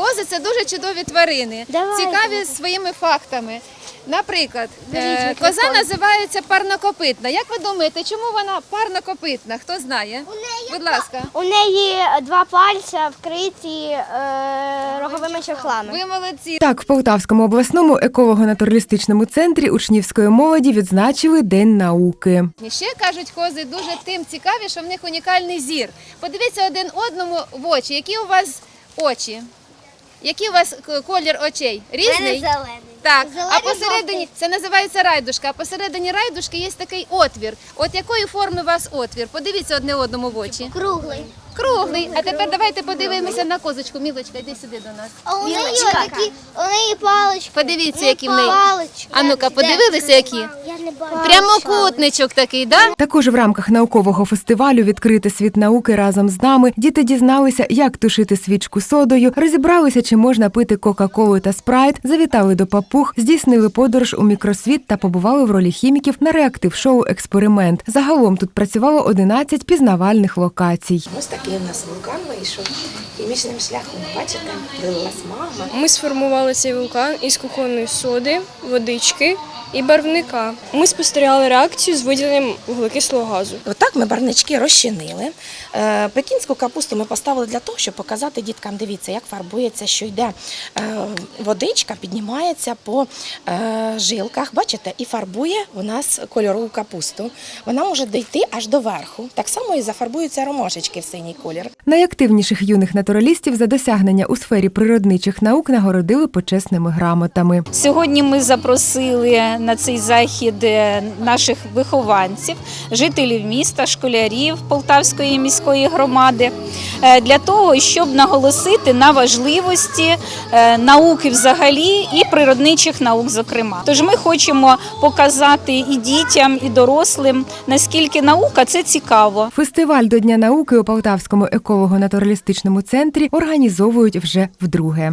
Кози це дуже чудові тварини, Давайте. цікаві своїми фактами. Наприклад, Беріть е, коза називається парнокопитна. Як ви думаєте, чому вона парнокопитна? Хто знає? Будь ласка. У неї два пальця вкриті е, роговими чохлами. Ви молодці. Так, в Полтавському обласному еколого-натуралістичному центрі учнівської молоді відзначили День науки. І Ще кажуть, кози дуже тим цікаві, що в них унікальний зір. Подивіться один одному в очі. Які у вас очі? Який у вас колір очей? Різний? зелений. Так, а посередині жовтий. це називається райдушка. А посередині райдушки є такий отвір. От якої форми у вас отвір? Подивіться одне одному в очі. Круглий. Круглий. А тепер давайте подивимося на козочку. Мілочка, йди сюди до нас. А у неї такі, у неї палички. Подивіться, які в неї. Палички. А ну-ка, подивилися, які? Я не бачу. Прямокутничок такий, да? Також в рамках наукового фестивалю Відкрити світ науки разом з нами діти дізналися, як тушити свічку содою, розібралися, чи можна пити Кока-Колу та спрайт, завітали до папуг, здійснили подорож у мікросвіт та побували в ролі хіміків на реактив-шоу Експеримент. Загалом тут працювало 11 пізнавальних локацій. Ось такий у нас вулкан вийшов хімічним шляхом. Бачите, вилилась магма. Ми сформували цей вулкан із кухонної соди, водички і барвника. Ми спостерігали реакцію з виділенням вуглекислого газу. Отак ми барнички розчинили. Е, Пекінську капусту ми поставили для того, щоб показати діткам, дивіться, як фарбується, що йде е, водичка, піднімається по е, жилках, бачите, і фарбує у нас кольорову капусту. Вона може дійти аж до верху. Так само і зафарбуються ромашечки в синій колір. Найактивніших юних натуралістів за досягнення у сфері природничих наук нагородили почесними грамотами. Сьогодні ми запросили на цей захід е, наших вихованців, жителів міста, школярів Полтавської міської громади для того, щоб наголосити на важливості е, науки взагалі і природничих наук, зокрема. Тож ми хочемо показати і дітям, і дорослим, наскільки наука це цікаво. Фестиваль до Дня науки у Полтавському еколого-натуралістичному центрі організовують вже вдруге.